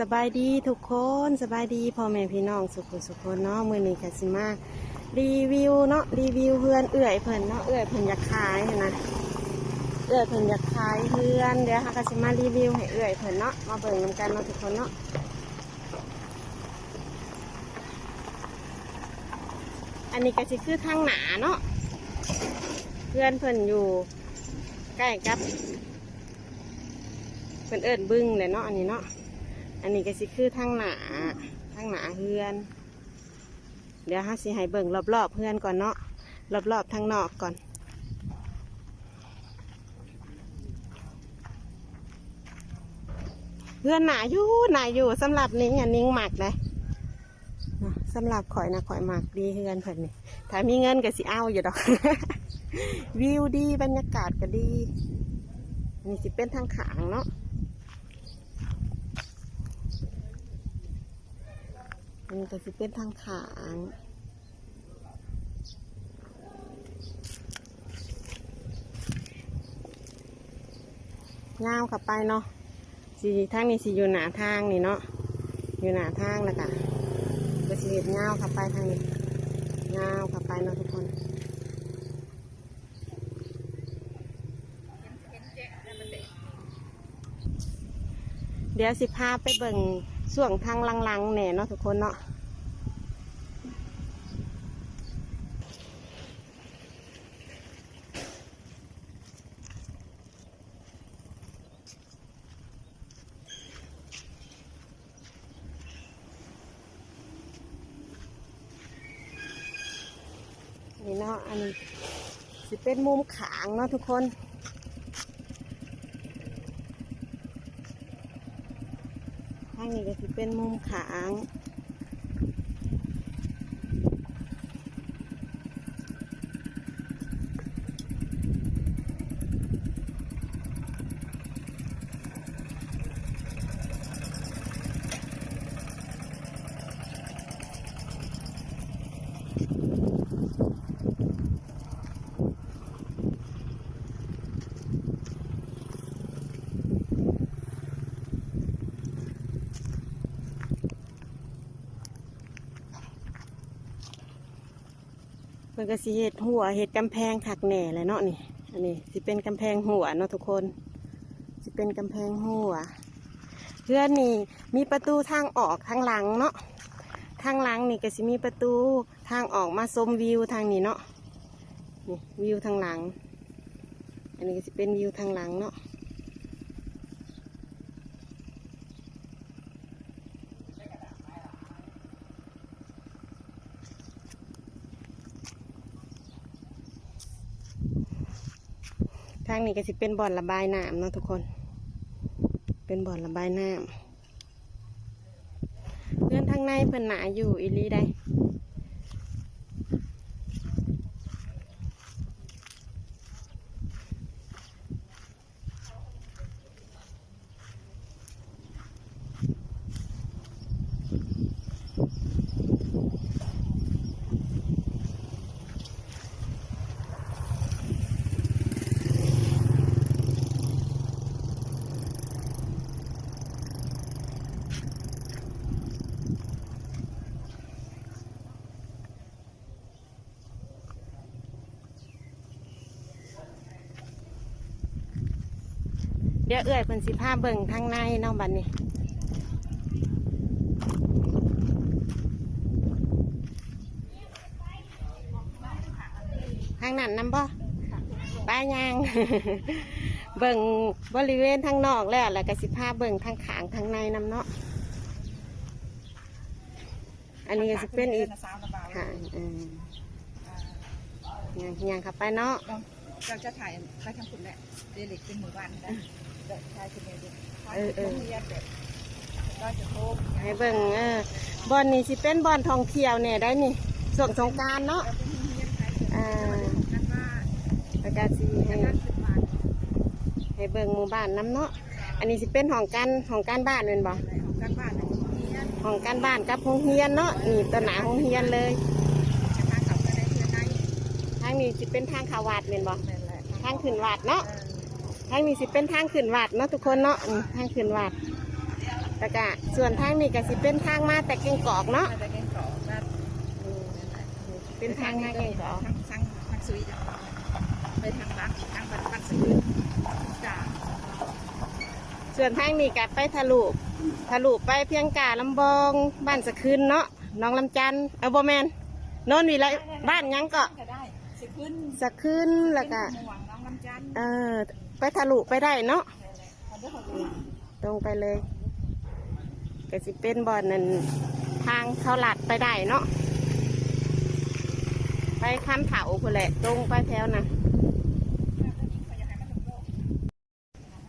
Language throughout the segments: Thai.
สบายดีทุกคนสบายดีพ่อแม่พี่น้องสุขสุขคนเนาะมื้อนี้ก็สิมารีวิวเนาะรีวิวเพื่อนเอื้อยเพิ่นเนาะเอื้อยเพิ่นอยากขายนะเอื้อยเพิ่นอยากขายเพื่อนเดี๋ยวเฮาก็สิมารีวิวให้เอื้อยเพิ่นเนาะมาเบิ่งนํกันเนาะทุกคนเนาะอันนี้ก็สิคือทางหนาเนาะเพื่อนเพิ่นอยู่ใกล้กับเพิ่นเอิ้นบึ้งเลยเนาะอันนี้เนาะ อันนี้ก็สิคือทางหนาทางหนาเฮือน เดี๋ยวฮะสิให้เบิ่งรอบๆเพื่อนก่อนเนาะรอบๆทางนอกก่อนเพื่อนหนาอยู่หนาอยู่สำหรับนิ้งอะนิ้งหมักเลยเนาะสำหรับข่อยนะข่อยหมักดีเฮือนเพิ่นนี่ถ้ามีเงินก็สิเอาอยู่ดอก วิวดีบรรยากาศก็ดีนี่สิเป็นทางขางเนาะ มันก็สิเป็นทางขางยาวขับไปเนาะสีทางนี้สิอยู่หนาทางนี่เนาะอยู่หนาทางแล้วก็ก็สิเห็นยาวขับไปทางนี้ยาวขับไปเนาะทุกคนเดี๋ยวสิพาไปเบิ่ง ส่วงทางลังๆแหน่เนาะทุกคนเนาะนี่เนาะอันนี้สิเป็นมุมขางเนาะทุกคนางนี้ก็สิเป็นมุมขาง นก็สิเห็ดหัวเห็ดกำแพงถักแหน่เลยเนาะนี่อันนี้สิเป็นกำแพงหัวเนาะทุกคน สิเป็นกำแพงหัวเพื่อนนี่มีประตูทางออกทางหลังเนาะทางหลังนี่ก็สิมีประตูทางออกมาชมวิวทางนี้เนาะนี่วิวทางหลัง อันนี้ก็สิเป็นวิวทางหลังเนาะางนี้ก็สิเป็นบ่อนระบายน้ำเนาะทุกคน เป็นบ่อนระบายน้ำเพื่อนทางในเพิ่นหนาอยู่อีลีได้ เดี๋ยวเอื้อยเพิ่นสิพาเบิ่งทางในเนาะบัดนี้ทางนั้นนำบ่ป้ายาง เบิ่งบริเวณทางนอกแล้วแล้วก็สิพาเบิ่งทางขางทางในนำเนาะอันนี้ก็สิเป็นอีกค่ะอืมยางยางขับไปเนาะ เราจะถ่ายไปทางคุณแหละเดลิกเป็นหมู่บ้านนะ เดี๋ยวถ่ายคุณเดลิกถ่ายเออเออ เรียนแบบก็จะโทรให้เบิ่งเออบอนนี่สิเป็นบอนทองเที่ยวเนี่ยได้นี่ส่วงสงกรารเนาะเป็นเรียนไทยอ่ากันบ้าแล้วก็สิให้ กานบ้านให้เบิ่งหมู่บ้านน้ำเนาะ อันนี้สิเป็นห้องการห้องการบ้านเป็นบ่อะไรของกันบ้านของเรียนห้องการบ้านกับโรงเรียนเนาะ นี่ตัวหนาโรงเรียนเลยกันบ้ากับกันได้เพื่อนได้ทางนี้สิเป็นทางเขาวัดเป็นบ่นั่นแหละทางขึ้นวัดเนาะ เอ ทางนี้สิเป็นทางขึ้นวัดเนาะทุกคนเนาะอืมทางขึ้นวัดแล้วก็ส่วนทางนี้ก็สิเป็นทางมาแต่เก่งกอกเนาะ มาจากแกงกอกบ้านเป็นทางมาเก่งกอกทางทางทางซุยจ้ะไปทางรักทางบันบันสะกืนจ้าส่วนทางนี้ก็ไปทะลุทะลุไปเพียงกาลำบองบ้านสะคืนเนาะน้องลำจันทร์เอาบ่แมนโน่นวิไลบ้านหยังก็ก็ได้สะกืนสะคืนแล้วก็หวังน้องลำจันทร์เออ ไปทะลุไปได้เนาะมันได้ของดีตรงไปเลยก็สิเป็นบ่อนนั่นทางเขาหลัดไปได้เนาะไปข้ามเขาพุ่นแหละตรงไปแถวน่ะ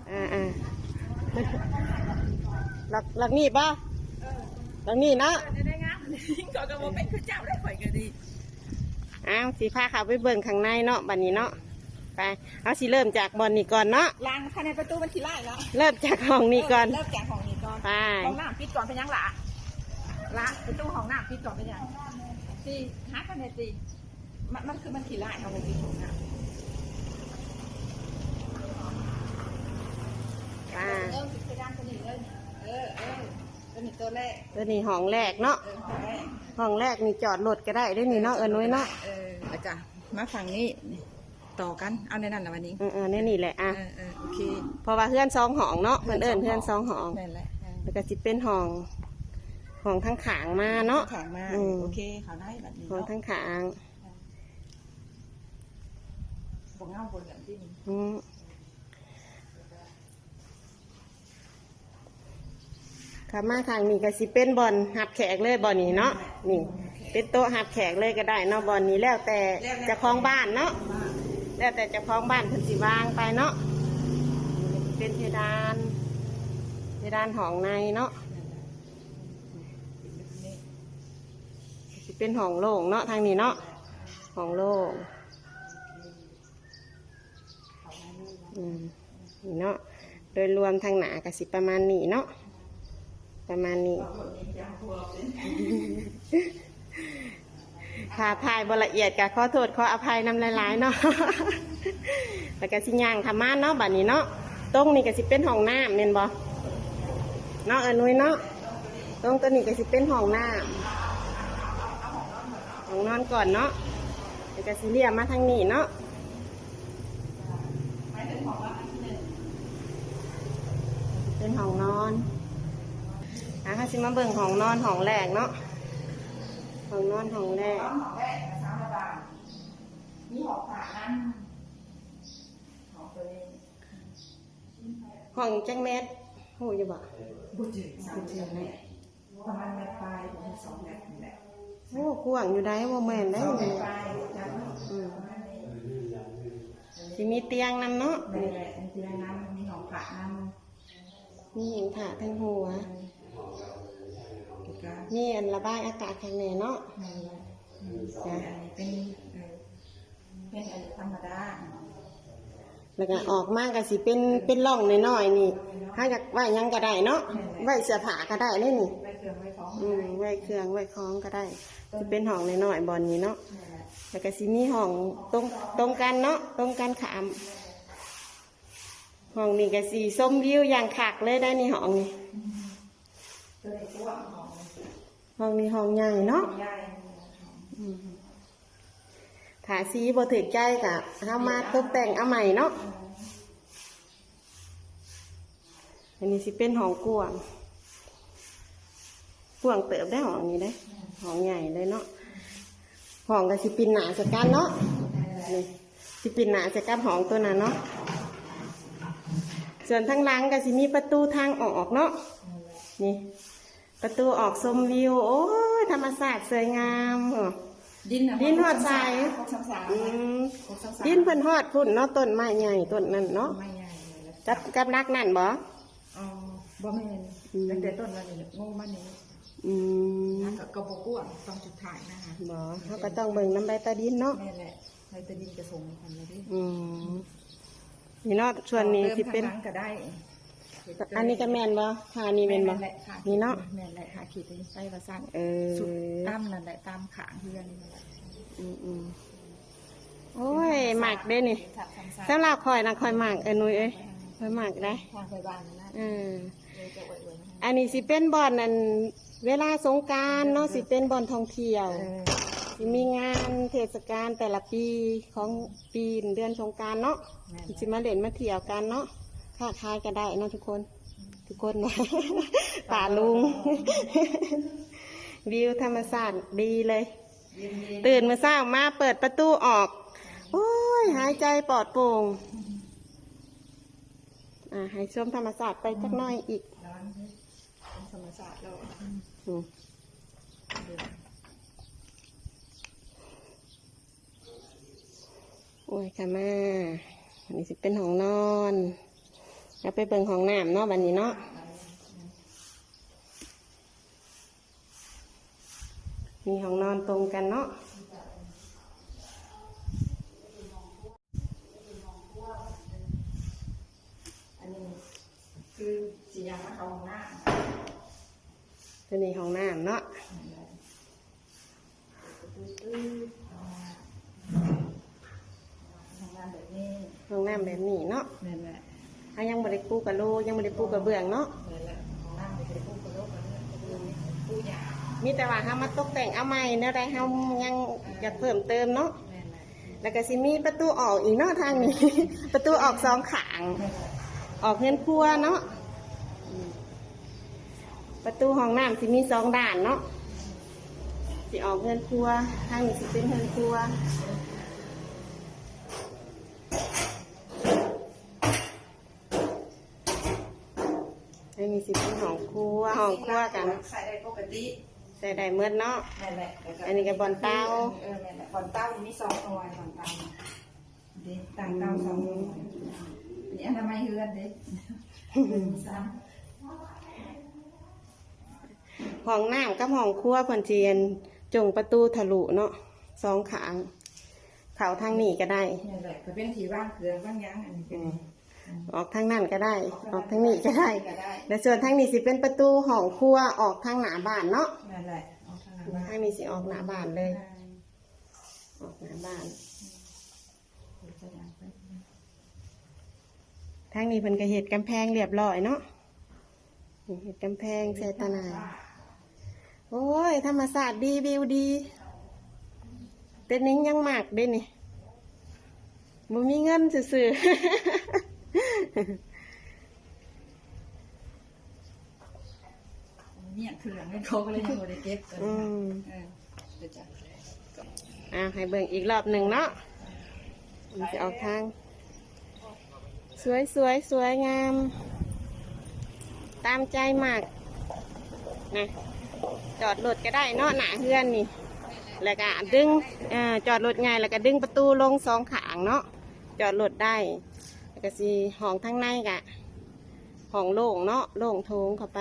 อ่าอ่าหลักหลักนี่ป่ะหลักนี่เนาะจะได้งามก็กระโมเป็นข้าเจ้าได้ข่อยก็ดีอ้าวสีผ้าเขาไปเบิ่งข้างในเนาะบันนี้เนาะ ไปเอาสิเริ่มจากบอลนี่ก่อนเนาะล้างภายในประตูมันขี้ไล่แล้วเริ่มจากห้องนี้ก่อนเริ่มจากห้องนี้ก่อนไปห้องน้ำปิดก่อนเป็นยังละละประตูห้องน้ำปิดก่อนเป็นยังตีหากันเลยตีมันมันคือมันขี้ไล่เอาไปปิดห้องน้ำอ่าเริ่มติดเพดานตัวนี้เลยเออเออตัวนี้ตัวแรกตัวนี้ห้องแรกเนาะเออห้องแรกห้องแรกนี่จอดรถก็ได้ได้นี่เนาะเอินไว้เนาะเอออาจารย์มาฝั่งนี้นี่ ต่อกัน เอาในนั้นนะวันนี้เออเออนี่นี่แหละอะเออเออโอเคเพราะว่าเพื่อนสองห้องเนาะเพื่อนเอินเพื่อนสองห้องนั่นแหละเออแล้วก็สิเป็นห้องห้องทั้งขางมาเนาะ แข็งมากอืม โอเคเขาได้แบบนี้ห้องเนาะทั้งขางบงเงาบนแบบที่นี่อืมค่ะมาทางนี้ก็สิเป็นบอลหับแขกเลยบอลนี้เนาะนี่ เป็นโต๊ะหับแขกเลยก็ได้เนาะบอลนี้แล้วแต่เจะคล้าของบ้านเนาะ แล้วแต่จะคล้องบ้านเพิ่นสิวางไปเนาะเป็นเพดานเพดานห้องในเนาะสิเป็นห้องโล่งเนาะทางนี้เนาะห้องโล่งอืมนี่เนาะโดยรวมทางหนาก็สิประมาณนี้เนาะประมาณนี้ ค่ะทายบละเอียดกับขอโทษขออภัยนำหลายๆเนาะแล้วก็สิย่างทำมาเนาะบัดนี้เนาะตรงนี้ก็สิเป็นห้องน้ำเน่นบ่เนาะเอนุ้ยเนาะตรงตัวนี้ก็สิเป็นห้องน้ำห้องนอนก่อนเนาะแล้วก็สิเลียมมาทางนี้เนาะเป็นห้องนอนอะค่ะสิมาเบิ่งห้องนอนห้องแรกเนาะ ห้องนอนห้องแรกห้องแรกสามระบายมีหอกผ่านั่นหอกตัวนี้ห้องจังเม็ดโหอยู่บ่บุตรสามเดือนแหละประมาณแม่ปลายของสองแหละนี่แหละโอ้กว้างอยู่ได้ว่าแม่นได้สองเลแม่ยปลายจ้ะอืมสิมีเตียงนำเนาะนี่แหละเป็นเตียงน้ำมีหอกผ่าน้ำมีหิงผ่าทั้งหัว แล้วก็มีอันระบายอากาศข้างในเนาะนั่นแหละอืมสองอันนี้เป็นเออเป็นอันธรรมดาแล้วก็ออกมาก็สิเป็นเป็นร่องน้อยๆนี่ถ้าอยากไว้หยังก็ได้เนาะไว้เสื้อผ้าก็ได้เลยนี่ไปเครื่องไว้ของอืมไว้เครื่องไว้คล้องก็ได้สิเป็นห้องน้อยๆบอนนี้เนาะนั่นแหละแล้วก็สิมีห้องตรงตรงกันเนาะตรงกันขามห้องนี้ก็สีส้มวิวอย่างคักเลยได้นี่ห้องนี้ตัวนี้ตัวของ ห้องนี้ห้องใหญ่เนาะยายถ้าสีบ่ถือใจกะเอามาตกแต่งเอาใหม่เนาะอันนี้สิเป็นห้องกวางกวางเติบได้ห้องนี้ได้ห้องใหญ่เลยเนาะห้องก็สิปินหนาสกันเนาะนี่สิปินหนาสกันห้องตัวนั้นเนาะส่วนทางหลังก็สิมีประตูทางออกเนาะนี่ ประตูออกชมวิว โอ้ยธรรมศาสตร์สวยงามเหรอดินนะดินหอดทรายหกสามสามอืมหกสามสามดินเพิ่นฮอดพุ่นเนาะต้นไม้ใหญ่ต้นนั้นเนาะไม่ใหญ่เลยกับกับนักนั่นบ่อ๋อบ่แม่นอืมตั้งแต่ต้นมานี่โง่มานี่อืมนะก็กระบอกกวนตอนสุดท้ายนะคะบ่เขาก็ต้องเบิ่งน้ำใบตาดินเนาะแม่แหละในตะดินจะส่งกันเลยดิอืมนี่เนาะส่วนนี้สิเป็นติมทางหลังก็ได้ อันนี้ก็แม่นบ่ค่ะนี่แม่นบ่แหละค่ะนี่เนาะแม่นแหละค่ะขีดไปใส่ประสานเออสุดตามนั่นแหละตามขางเพื่อนนี่แหละอืมอืมโอ้ยหมักเด้นี่ถัดทำซ้ายสำหรับข่อยนะข่อยหมักเอ้ยนุ้ยเอ้ยข่อยหมักได้ทางไปบ้านนั่นนะเออเออเลยจะอวยๆนะอันนี้สิเป็นบ่อนอันเวลาสงกรารเนาะสิเป็นบ่อนท่องเที่ยวเออสิมีงานเทศกาลแต่ละปีของปีเดือนสงกรารเนาะแม่นสิมาเล่นมาเที่ยวกันเนาะ ค้าขายก็ได้เนาะทุกคน ทุกคนนะป่าลุง วิวธรรมศาสตร์ดีเลยเย็นตื่นมาเช้ามาเปิดประตูออก โอ้ย หายใจปลอดโปร่งอ่าให้ชมธรรมศาสตร์ไปสักหน่อยอีกๆร้อนเป็นธรรมศาสตร์แล้วอืมโอ้ยค่ะมาอันนี้สิเป็นห้องนอน แล้วไปเบิ่งห้องน้ำเนาะบันนี้เนาะมีห้องนอนตรงกันเนาะอันนี้คือสียางมาเขาห้องน้ตัวนี้ห้องน้ำเนาะห้องน้ำแบบนี้ห้องน้ำแบบนี้เนาะนั่นแหละ ถ้ายังบริปูกระโลยังบริปูกระเบื้องเนาะมีแต่ว่าเฮามาตกแต่งเอาใหม่เนะได้เฮายังอยากเพิ่มเติมเนาะแล้วก็สิมีประตูออกอีกเนาะทางนี้ ประตูออกสองขาง ออกเฮือนครัวเนาะประตูห้องน้ำสิมีสองด้านเนาะสิออกเฮือนครัวทางนี้สิเป็นเฮือนครัว ทาง นี้สิเป็นห้องครัวห้องครัวกัน ใส่ได้ปกติใส่ได้เมื่อเนาะนั่นแหละอันนี้ก็บ่อนเตาเออนั่นแหละบ่อนเต้ามีสองหน่วยบ่อนเต้าเด็กต่างเต้าสองหน่วยนี่อนามัยเฮือนเด็กมีซ้ห้องน้ำกับห้องครัวเพิ่นเจียนจงประตูทะลุเนาะสองขาง เขาทางนี้ก็ได้ำนั่นแหละก็เป็นที่ว่างเกลือว่างยั้งอันนี้เป็น ออกทางนั้นก็ได้ ออกทางนี้ก็ได้ ก็ได้และส่วนทางนี้สิเป็นประตูห้องครัวออกทางหน้าบ้านเนาะนั่นแหละเอาขนาดว่าทางนี้สิออกหน้าบ้านเลย ออกหน้าบ้าน ทางนี้เพิ่นก็เฮ็ดกำแพงเรียบร้อยเนาะนี่เฮ็ดกำแพงใส่ตะนายโอ้ยธรรมศาสตร์ดีวิวดีแต่นิ้งยังมากเด้นี่บ่มีเงินซื่อ เนี่ยคือหลังให้เขาก็เลยยังไม่ได้เก็บๆอืม เออเดี๋ยวจะอ่าให้เบิ่งอีกรอบหนึ่งเนาะมันจะออกทาง สวยสวยสวยงาม ตามใจมากนะจอดรถก็ได้เนาะหนาเฮือนนี่ แล้วก็ดึงอ่าจอดรถไงายแล้วก็ดึงประตูลงสองขางเนาะจอดรถได้ แล้วก็สีห้องทั้งในกะห้องโล่งเนาะโล่งโถงเข้าไป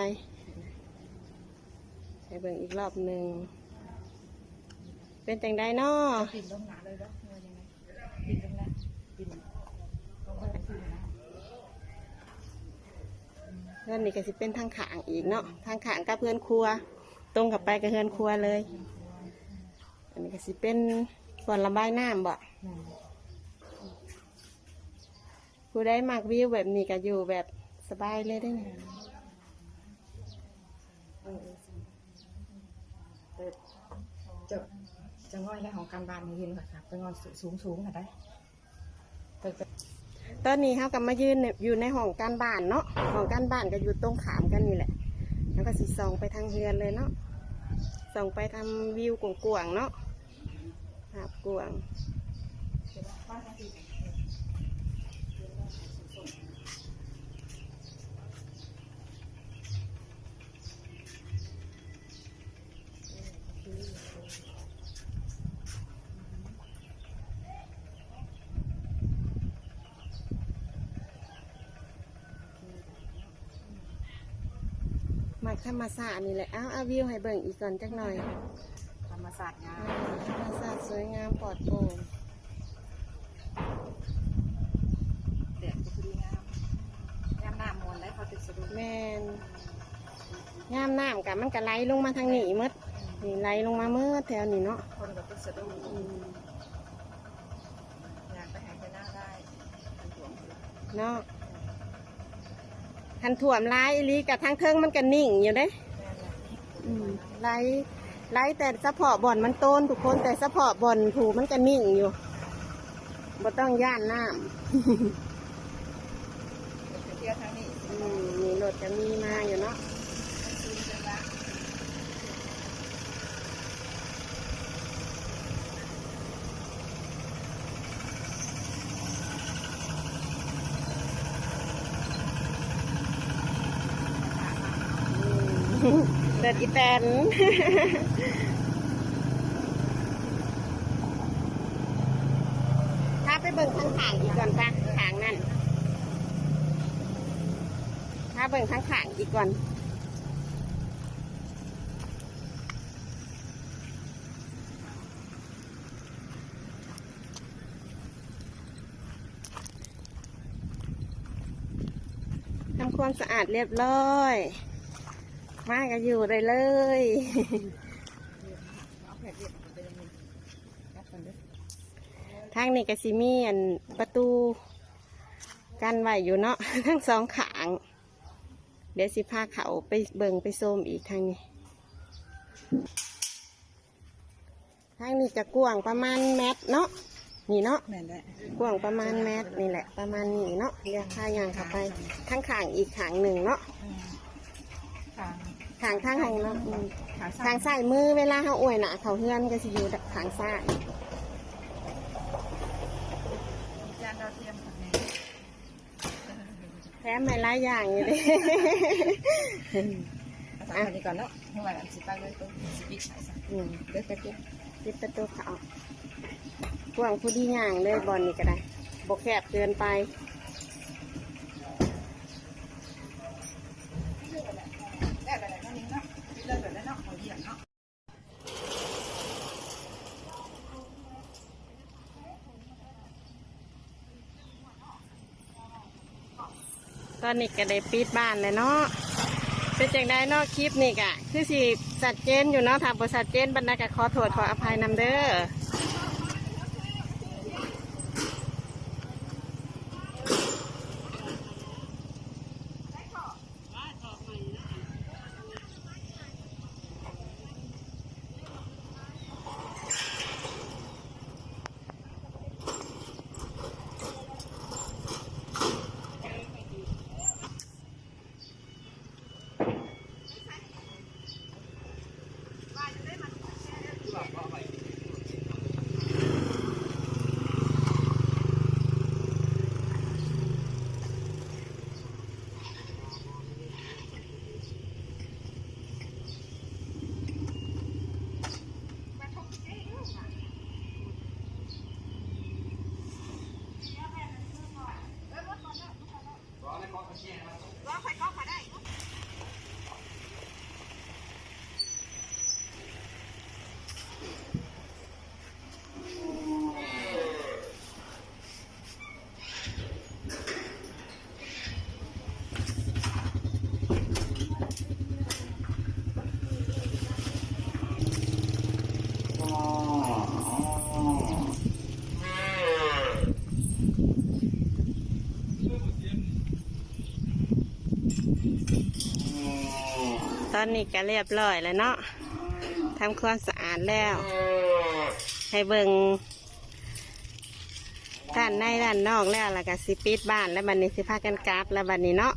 ให้เบิ่งอีกรอบหนึ่งเป็นจังไดเนาะปิดลงหนาเลยแล้วยังไงปิดลงแล้วปิดลงไปปิดนะเพื่อนนี่ก็สิเป็นทางขางอีกเนาะทางขางกับเพื่อนครัว ตรงกับไปกับเพื่อนครัวเลย อันนี้ก็สิเป็นส่วนระบายน้ำบ่ ผู้ได้มากวิวแบบนี้ก็อยู่แบบสบายเลยได้ไหมเออเออจะจะง่อยแล้วของการบานนี่ยืนค่ะไปงอนสูงสูงค่ะได้ตอนนี้เขากำมายืนอยู่ในห้องการบ้านเนาะห้องการบ้านก็อยู่ตรงขามกันนี่แหละ แล้วก็สิส่องไปทางเฮือนเลยเนาะส่องไปทำวิวกวางๆเนาะภาพกวาง ธรรมศาสตร์นี่แหละเอาเอาวิวให้เบิ่งอีกก่อนจักหน่อย ธรรมศาสตร์งาอ่ามธรรมศาสตร์สวยงามปลอดโปร่งแดดก็ดีงามงามหน้ามวลได้เขาติดสะดุดแมนงามน้ำกับมันก็ไหลลงมาทางนี้หมดนี่ไหลลงมาเมื่อแถวนี้เนาะคนก็ติดสะดุดอืมอยากไปหาไปหน้าได้เป็นห่วงอยู่เนาะ คันถ่วมร้ายอีหลีกับทางเทิงมันก็นิ่งอยู่เด้อืมไล่ไล่แต่สะเพาะบ่อนมันโตนทุกคนแต่สะเพาะบ่อนผูมันก็นิ่งอยู่บ่ต้องย่านน้เที่ยวทางนี้ำอืมมีรถจะมีมาอยู่เนาะ เดินอีแตนถ้าไปเบิ่งข้างขางอีกก่อนปะขางนั่นถ้าเบิ่งข้างขางอีกก่อนทำความสะอาดเรียบร้อย มาก็อยู่ได้เลยเอาแผ่นเรียบไปยังไงรับกันเด้อทางนี้ก็สิมีอันประตูกันไว้อยู่เนาะทั้งสองขาง เดี๋ยวสิพาเขาไปเบิงไปโซมอีกทางนี้ทางนี้จะกว้างประมาณเมตรเนาะนี่เนาะกว้างประมาณเมตรนี่แหละ ประมาณนี้เนาะเรียกพายางเข้าไปทั้งขางอีกขางหนึ่งเนาะทาง ขางข้างของเนาะอืมทางทางซ้ายมือเวลาเขาอวยหนะเขาเฮือนก็สิอยู่ทางซ้ายจานดาวเทียมค่ะแม่แถมไม่หลายอย่างอยู่เดิ ภาษาคนนี้ก่อนเนาะเมื่อวานอันสิไปเลยตัวสิปิดสายซะอืมเด้อตะกี้ปิดประตูเขากว้างผู้ดีย่างเลยบอลนี่ก็ได้บกแคบเกินไป ได้ไปแล้วนี่เนาะเลิกไปแล้วเนาะเอาเยี่ยมเนาะ ต อนนี้ก็ได้ปิดบ้านเลยเนาะเป็นจังได้เนาะคลิปนี่กะคือสิสัดเจนอยู่เนาะถ้าบริษัทเจนบรรดากะขอโทษขออภัยนำเด้อ ต อนนี้ก็เรียบร้อยแล้วเนาะทำความสะอาดแล้ว ให้เบิงด้านในด้านนอกแล้วแล้วก็สิปิดบ้านแล้วบันนี้สิพากันกราบแล้วบันนี้เนาะ